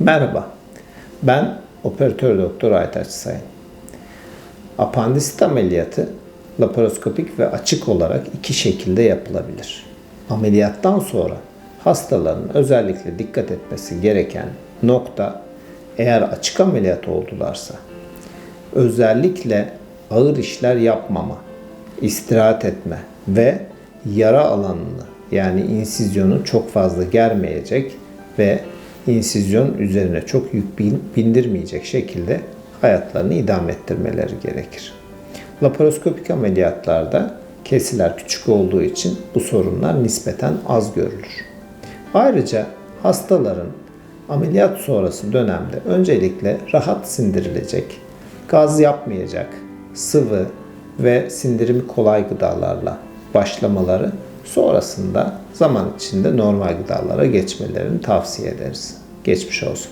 Merhaba, ben operatör doktor Aytaç Sayın. Apandisit ameliyatı laparoskopik ve açık olarak iki şekilde yapılabilir. Ameliyattan sonra hastaların özellikle dikkat etmesi gereken nokta eğer açık ameliyat oldularsa özellikle ağır işler yapmama, istirahat etme ve yara alanını yani insizyonu çok fazla germeyecek ve insizyon üzerine çok yük bin- bindirmeyecek şekilde hayatlarını idame ettirmeleri gerekir. Laparoskopik ameliyatlarda kesiler küçük olduğu için bu sorunlar nispeten az görülür. Ayrıca hastaların ameliyat sonrası dönemde öncelikle rahat sindirilecek, gaz yapmayacak, sıvı ve sindirimi kolay gıdalarla başlamaları sonrasında zaman içinde normal gıdalara geçmelerini tavsiye ederiz. Geçmiş olsun.